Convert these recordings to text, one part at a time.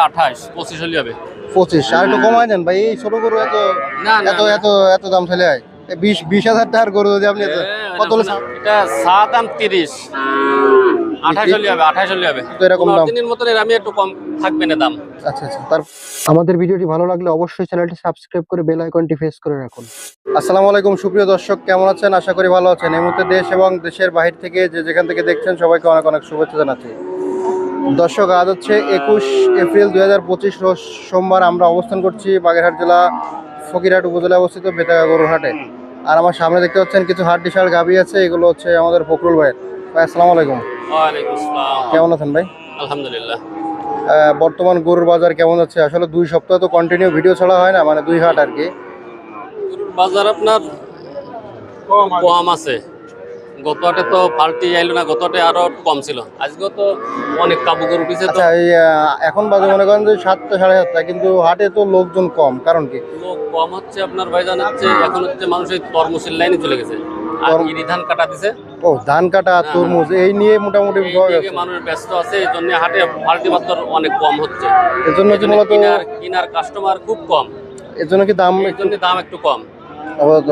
আঠাশ পঁচিশ হলে হবে। পঁচিশ আর একটু কমায় দেন ভাই এই ছোট গরু এত না, না, এত এত এত দাম চলে হয় এই বিশ বিশ হাজার টাকার গরু যদি আপনি এত- কত হলে এটা সাত দাম তিরিশ। আঠাশ হলে হবে আঠাশ হলে হবে। তো এরকম দাম। পনেরো দিনের মতন এর আমি একটু কম থাকবে না দাম। তার আমাদের ভিডিওটি ভালো লাগলে অবশ্যই চ্যানেলটি সাবস্ক্রাইব করে বেল আইকনটি প্রেস করে রাখুন। আসসালামু আলাইকুম সুপ্রিয় দর্শক কেমন আছেন? আশা করি ভালো আছেন। এই মুহূর্তে দেশ এবং দেশের বাহির থেকে যে যেখান থেকে দেখছেন সবাইকে অনেক অনেক শুভেচ্ছা জানাচ্ছি। দর্শক আজ হচ্ছে একুশ এপ্রিল দুই হাজার পঁচিশ সোমবার আমরা অবস্থান করছি বাগেরহাট জেলা ফকিরহাট উপজেলায় অবস্থিত বেতাগা গরুর হাটে আর আমার সামনে দেখতে পাচ্ছেন কিছু হাট ডিশাল গাভি আছে এগুলো হচ্ছে আমাদের ফখরুল ভাইয়ের। ভাই আসসালামু আলাইকুম। কেমন আছেন ভাই? আলহামদুলিল্লাহ। বর্তমান গরুর বাজার কেমন যাচ্ছে? আসলে দুই সপ্তাহ তো কন্টিনিউ ভিডিও ছাড়া হয় না মানে দুই হাট আর কি। বাজার আপনার কম আছে। গত হাটে তো পাল্টি আইলো না গত আরও কম ছিল। আজকেও তো অনেক কাবু গরু উঠেছে তো। আচ্ছা এখন বাজে মনে করেন যে সাতটা সাড়ে সাতটা কিন্তু হাটে তো লোকজন কম কারণ কি? লোক কম হচ্ছে আপনার ভাইজান হচ্ছে এখন হচ্ছে মানুষ এই তরমুজের লাইনে চলে গেছে। আর ইরি ধান কাটা দিছে। ও ধান কাটা তরমুজ এই নিয়ে মোটামুটি মানুষ ব্যস্ত আছে এই জন্য হাটে পাল্টি পাত্র অনেক কম হচ্ছে। এর জন্য কি মূলত কিনার কাস্টমার খুব কম। এর জন্য কি দাম এই জন্য দাম একটু কম। আপাতত।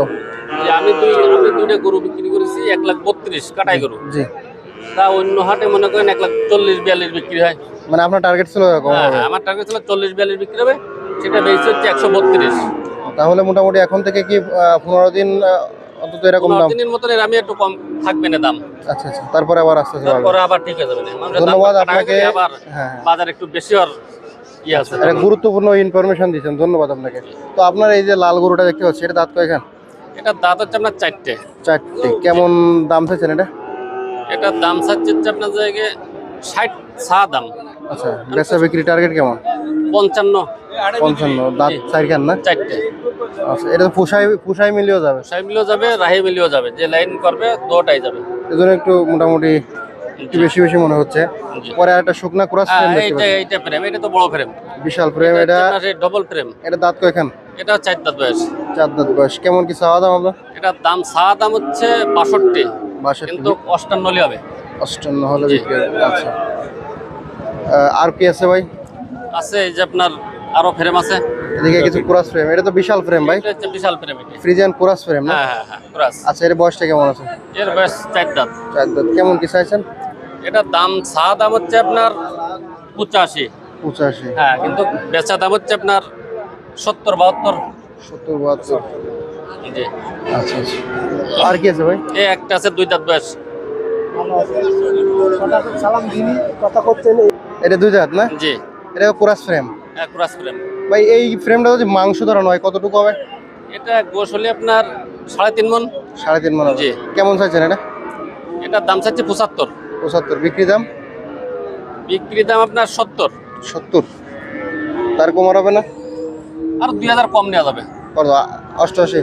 যে আমি দুই আমি দুইটা গরু বিক্রি করেছি এক লাখ বত্রিশ কাটাই গরু। জি। তা অন্য হাটে মনে করেন এক লাখ চল্লিশ বিয়াল্লিশ বিক্রি হয়। মানে আপনার টার্গেট ছিল হ্যাঁ হ্যাঁ, আমার টার্গেট ছিল চল্লিশ বিয়াল্লিশ বিক্রি হবে সেটা বেশি হচ্ছে একশো বত্রিশ। তাহলে মোটামুটি এখন থেকে কি পনেরো দিন অন্তত এরকম দাম? দিনের মতন আমি একটু কম থাকবে না দাম। আচ্ছা আচ্ছা তারপরে আবার আস্তে আস্তে তারপরে আবার ঠিক হয়ে যাবে। না। মানুষের দাম ধন্যবাদ আপনাকে। আবার হ্যাঁ বাজার একটু বেশি আর ইয়ে গুরুত্বপূর্ণ ইনফরমেশন দিয়েছেন ধন্যবাদ আপনাকে। তো আপনার এই যে লাল গরুটা দেখতে পাচ্ছি এটা দাঁত কয়খান? এটার দাঁত হচ্ছে আপনার চারটে। চারটে। কেমন দাম চাইছেন এটা? এটার দাম চাচ্ছে হচ্ছে আপনার জায়গায় ষাট ছা দাম। আচ্ছা বেচা বিক্রি টার্গেট কেমন? পঞ্চান্ন। পঞ্চান্ন। দাঁত চারখান না? চারটে। আচ্ছা এটা তো পুষাই পুষাই মিলিয়েও যাবে? সাই মিলেও যাবে রাহি মিলেও যাবে। যে লাইন করবে দুটাই যাবে। এই জন্য একটু মোটামুটি একটু বেশি বেশি মনে হচ্ছে। পরে একটা শুকনা ক্রস হ্যাঁ ফ্রেম দেখতে এইটা পাচ্ছি। এইটা ফ্রেম এটা তো বড় ফ্রেম বিশাল ফ্রেম এটা ডবল ফ্রেম এটা দাঁত কয়খান? এটা চার দাঁত বয়স। চার দাঁত বয়স। কেমন কি চাওয়া দাম এটার দাম চা দাম হচ্ছে বাষট্টি। কিন্তু অষ্টান্ন হলে হবে। অষ্টান্ন হলে বিক্রি আচ্ছা। আর কি আছে ভাই? আছে এই যে আপনার আরও ফ্রেম আছে। এদিকে কিছু ক্রস ফ্রেম এটা তো বিশাল ফ্রেম ভাই। এটা হচ্ছে বিশাল ফ্রেম এটা। ফ্রিজিয়ান ক্রস ফ্রেম না? হ্যাঁ হ্যাঁ হ্যাঁ ক্রাস। আচ্ছা এর বয়সটা কেমন আছে? এর বয়স চার দাঁত। চার দাঁত। কেমন কি চাইছেন? এটার দাম চা দাম হচ্ছে আপনার পঁচাশি। পঁচাশি। হ্যাঁ কিন্তু বেচা দাম হচ্ছে আপনার সত্তর বাহাত্তর? সত্তর বাহাত্তর। জি আচ্ছা আচ্ছা। আর কি আছে ভাই? এই একটা আছে দুই দাঁত বয়স এটা দুই দাঁত না? জি। এটা ক্রস ফ্রেম। হ্যাঁ ক্রাস ফ্রেম। ভাই এই ফ্রেমটা যদি মাংস ধরানো হয় কতটুকু হবে? এটা গোশ হলে আপনার সাড়ে তিন মন সাড়ে তিন মন জি। কেমন চাইছেন এটা? এটার দাম চাচ্ছে পঁচাত্তর। পঁচাত্তর। বিক্রি দাম? বিক্রি দাম আপনার সত্তর। সত্তর। তার কমার হবে না? আর দুই হাজার কম নেওয়া যাবে। অষ্টআশি।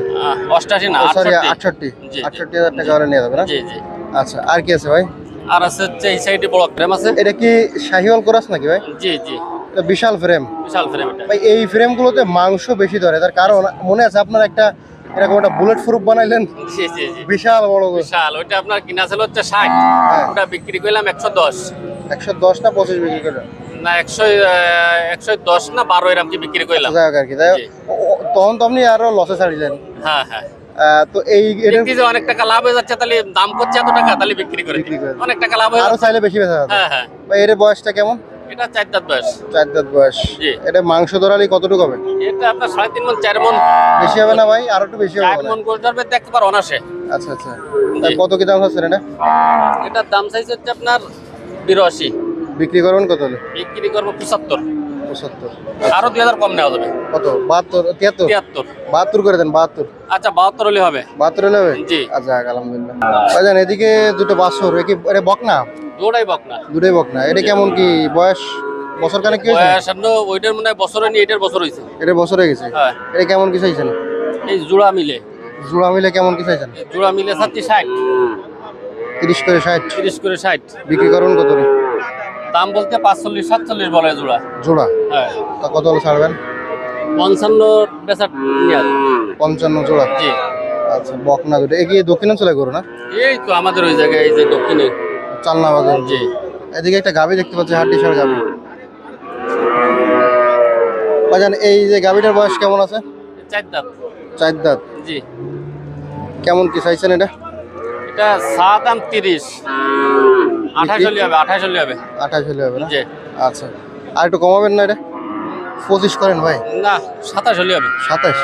না সরি আটষট্টি। আটষট্টি। হাজার টাকা হলে নিয়ে যাবে না? জি জি। আচ্ছা আর কি আছে ভাই? আর আছে হচ্ছে এই সাইডে বড় ফ্রেম আছে। এটা কি শাহিওয়াল ক্রস নাকি ভাই? জি জি। এটা বিশাল ফ্রেম বিশাল ফ্রেম এটা। ভাই এই ফ্রেমগুলোতে মাংস বেশি ধরে তার কারণ মনে আছে আপনার একটা এরকম একটা বুলেট প্রুফ বানাইলেন? জি জি জি। বিশাল বড় বিশাল ওইটা আপনার কিনা ছিল হচ্ছে ষাট। হ্যাঁ। ওটা বিক্রি করলাম একশো দশ। একশো দশ না পঁচিশ বিক্রি করে না একশো একশো দশ না বারো এরকম কি বিক্রি করলাম? যাই হোক আর কি তখন তো আপনি আরও লসে ছাড়িলেন। হ্যাঁ হ্যাঁ। তো এই যে অনেক টাকা লাভ হয়ে যাচ্ছে তাহলে দাম করছে এত টাকা তাহলে বিক্রি করে। অনেক টাকা লাভ আরও চাইলে বেশি বেচা যাবে। হ্যাঁ হ্যাঁ। ভাই এর বয়সটা কেমন? এটা চার দাঁত বয়স। চার দাঁত বয়স। এটা মাংস ধরালে কতটুকু হবে? এটা আপনার সাড়ে তিন মন চার মন বেশি হবে না ভাই? আরও একটু বেশি হবে চার মন ধরবে দেখতে পারো অনাসে আচ্ছা আচ্ছা। কত কি দাম হচ্ছে এটা? এটার দাম চাইছে হচ্ছে আপনার বিরাশি। বিক্রি করবেন কত হলে? বিক্রি করব পঁচাত্তর। পঁচাত্তর। আরও দুই হাজার কম নেওয়া যাবে। কত? বাহাত্তর? তিয়াত্তর? তিয়াত্তর। বাহাত্তর করে দেন বাহাত্তর। আচ্ছা বাহাত্তর হলে হবে। বাহাত্তর হলে হবে? জি। আচ্ছা আলহামদুলিল্লাহ। ভাইজান এদিকে দুটো বাছর এ কি এটা বক না দৌড়াই বক না দুটোই বক না এটা কেমন কি বয়স? বছর কানে কি হয়েছে? এখনও ওইটার মনে হয় বছরে নিয়ে এটার বছর হয়েছে। এটা বছর হয়ে গেছে? হ্যাঁ। এটা কেমন কি চাইছেন? এই জোড়া মিলে। জোড়া মিলে কেমন কি চাইছেন? জোড়া মিলে চাচ্ছি ষাট। তিরিশ করে ষাট। তিরিশ করে ষাট। বিক্রি করুন কত? দাম বলতে পাঁচচল্লিশ সাতচল্লিশ বলে জোড়া। জোড়া? হ্যাঁ। তা কত হলে ছাড়বেন? পঞ্চান্ন পঞ্চান্ন জোড়া? জি। আচ্ছা বক না দুটো এগিয়ে দক্ষিণাঞ্চলে করো না? এই তো আমাদের ওই জায়গায় এই যে দক্ষিণে। চালনা বাজার জি। এদিকে একটা গাবি দেখতে পাচ্ছি হাড্ডি সার গাবি বাজান এই যে গাভিটার বয়স কেমন আছে? চার দাঁত। চার দাঁত। জি। কেমন কি চাইছেন এটা? এটা সাত আম তিরিশ। আঠাশ হলে হবে আঠাশ হলে হবে। আঠাশ হলে হবে না? আচ্ছা। আর একটু কমাবেন না এটা? পঁচিশ করেন ভাই? না সাতাশ হলে হবে। সাতাশ?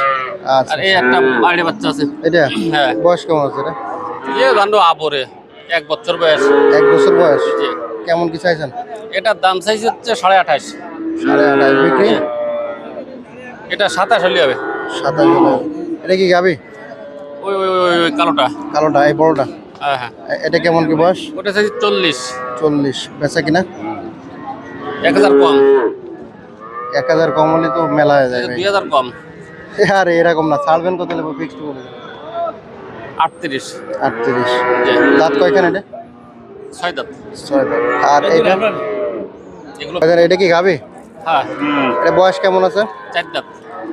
আচ্ছা। আর এই একটা বাইরে বাচ্চা আছে। এটা? হ্যাঁ। বয়স কেমন আছে এটা? ইয়ে বান্ধব আবরে এক বছর বয়স। এক বছর বয়স? কেমন কি চাইছেন? এটার দাম চাইছে হচ্ছে সাড়ে আঠাশ সাড়ে আঠাশ বিক্রি? এটা সাতাশ হলে হবে। সাতাশ হলে এটা কি গাবি? ওই ওই ওই কালোটা। কালোটা এই বড়টা? এটা কেমন কি বয়স? ওটা চাইছে চল্লিশ। চল্লিশ। বেচা কিনা? এক হাজার কম। এক হাজার কম হলে তো মেলা হয়ে যায়। দুই হাজার কম। আরে এরকম না। ছাড়বেন কত নেব ফিক্সড বলে। আটত্রিশ। আটত্রিশ। দাঁত কয়খান এটা? ছয় দাঁত। ছয় দাঁত। আর এটা এগুলো এটা কি গাবি হ্যাঁ। এটা বয়স কেমন আছে? চার দাঁত।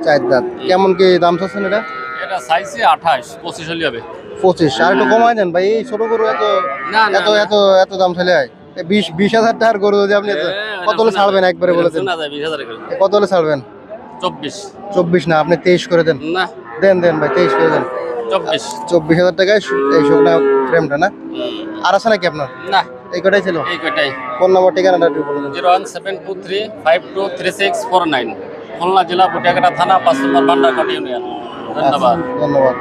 চার দাঁত। কেমন কি দাম চাচ্ছেন এটা? এটা চাইছে আঠাশ পঁচিশ হলে হবে। পঁচিশ। আর একটু কমাই দেন ভাই এই ছোট গরু এত এত এত এত দাম চলে হয় বিশ বিশ হাজার টাকার গরু যদি আপনি এত- কত হলে ছাড়বেন একবারে বলে দেন? শোনা যায় বিশ হাজার করে এ কত হলে ছাড়বেন? চব্বিশ। চব্বিশ না আপনি তেইশ করে দেন। না। দেন দেন ভাই তেইশ করে দেন। চব্বিশ। চব্বিশ হাজার টাকায় এই শুকনা ফ্রেমটা না? আর আছে নাকি আপনার? না। এই কটাই ছিল? এই ফোন নাম্বার ঠিকানাটা একটু বলে দেন। Zero one seven two three five two three six four nine. Khulna জেলা পুটিয়াকাটা থানা পাঁচ নম্বর ইউনিয়ন। ধন্যবাদ। ধন্যবাদ।